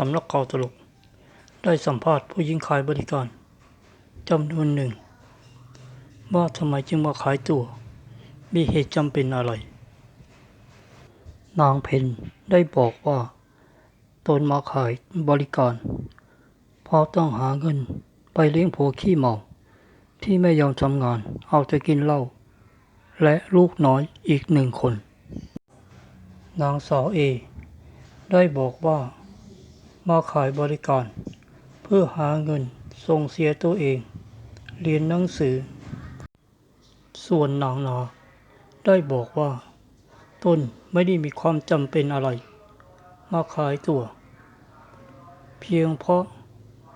สำนักข่าวตลก ได้สัมภาษณ์ผู้หญิงขายบริการจำนวนหนึ่ง ว่าทำไมจึงมาขายตัวมีเหตุจำเป็นอะไร นางเพนได้บอกว่าตนมาขายบริการ เพราะต้องหาเงินไปเลี้ยงผัวขี้เมาที่ไม่ยอมทำงานเอาแต่กินเหล้าและลูกน้อยอีกหนึ่งคน นางสาวเอ ได้บอกว่า มาขายบริการ เพื่อหาเงินส่งเสียตัวเอง เรียนหนังสือ ส่วนนางนาได้บอกว่า ตนไม่ได้มีความจำเป็นอะไร มาขายตัว เพียงเพราะ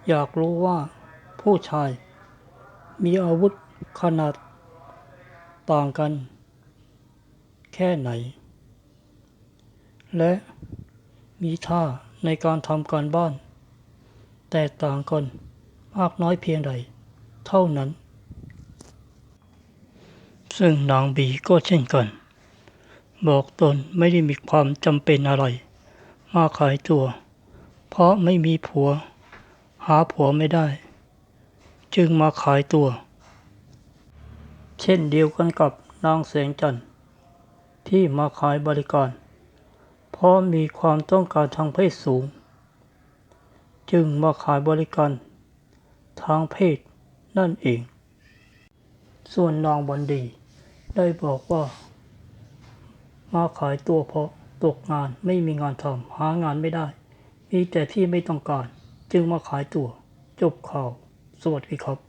อยากรู้ว่าผู้ชาย มีอาวุธขนาด ต่างกัน แค่ไหน และมีท่า ในการทำการบ้าน แตกต่างกันมากน้อยเพียงใด เท่านั้น ซึ่งนางบีก็เช่นกัน บอกตนไม่ได้มีความจำเป็นอะไร มาขายตัว เพราะไม่มีผัว หาผัวไม่ได้ จึงมาขายตัว เช่นเดียวกันกับนางแสงจันที่มาขายบริการ ราะมีความต้องการทางเพศสูง จึงมาขายบริการทางเพศนั่นเอง ส่วนนางวันดีได้บอกว่า มาขายตัวเพราะตกงานไม่มีงานทำหางานไม่ได้ มีแต่ที่ไม่ต้องการ จึงมาขายตัว จบข่าว สวัสดีครับ